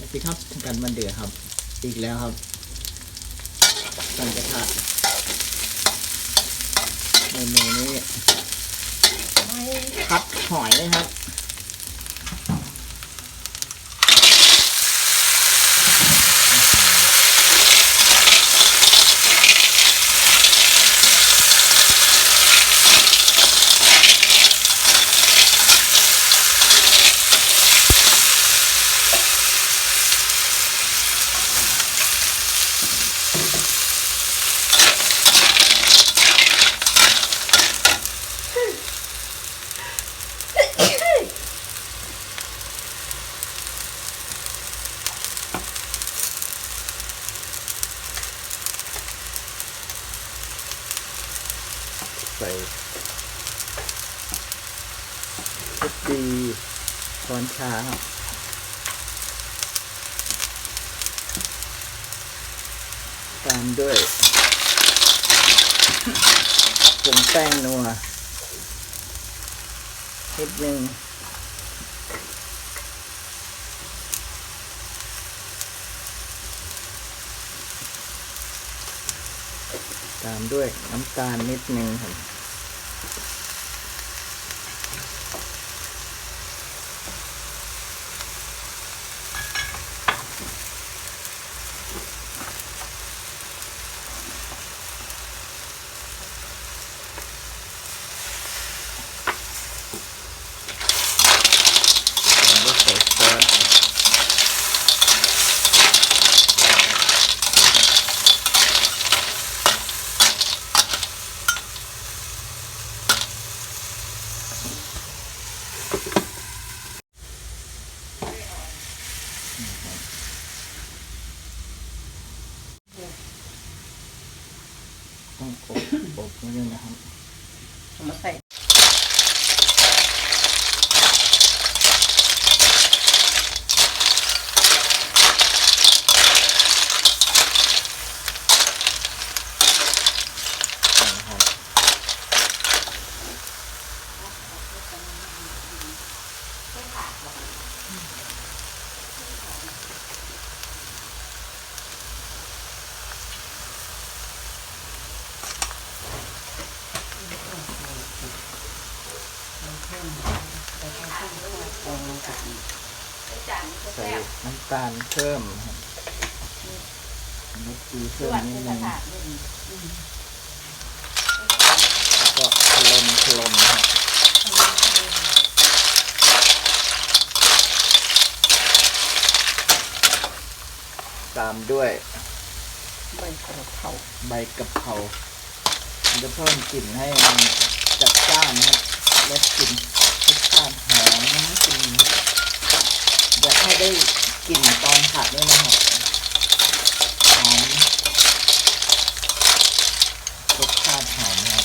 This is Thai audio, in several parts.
สวัสดีครับกันมันเดือครับ อีกแล้วครับตั้งกระทะเมนูนี้พัดหอยนะครับ ใส่พุดดีช้อนช้าตามด้วยผงแป้งนัวนิดนึง ตามด้วยน้ำตาลนิดนึงครับ ต้องอบอบนิดนึงนะครับเอามาใส่ นะครับใส่น้ำตาลเพิ่มครับน้ำตีเพิ่มนิดนึงแล้วก็คลมคลมครับตามด้วยใบกระเพราใบกะเพรามันจะเพิ่มกลิ่นให้มันจัดจ้านนะครับ และกลิ่นรสชาติหอมกลิ่นอยากให้ได้กลิ่นตอนผัดด้วยนะครับหอมรสชาติหอมนะครั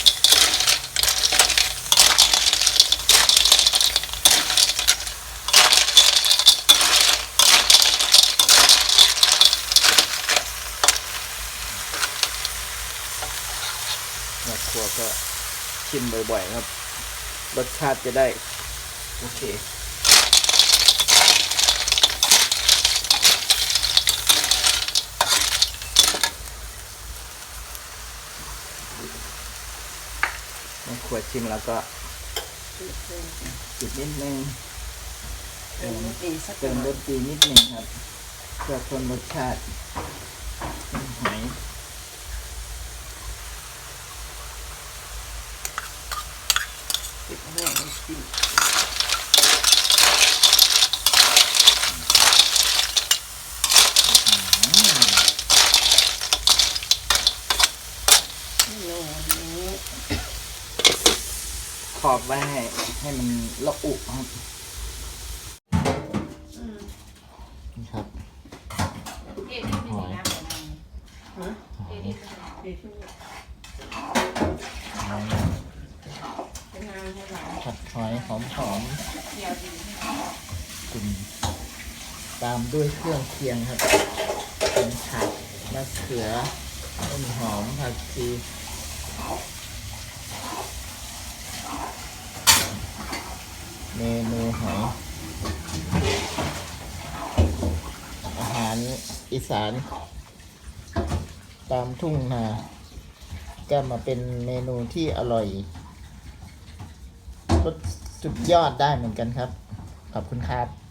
บครัวก็ชิมบ่อยๆครับ รสชาติจะได้ โอเคแม่ครัวชิมแล้วก็จุดนิดนึงเติมดีสักหเติมรน่อยสดีนิดนึงครับ เพื่อเพิ่มรสชาติหอย ติดแห้งน้ำจิ้มเมนูนี้ขอบไว้ให้ให้มันละอุครับอืมนี่ครับเอ็ดนี่เป็นน้ำของ ผัดหอยหอมหอมำเดียวดีๆกลิ่นตามด้วยเครื่องเคียงครับเป็นผักมะเขือต้นหอมผักชีเมนูหอยอีสาน ตามทุ่งนาก็มาเป็นเมนูที่อร่อย สุดยอดได้เหมือนกันครับ ขอบคุณครับ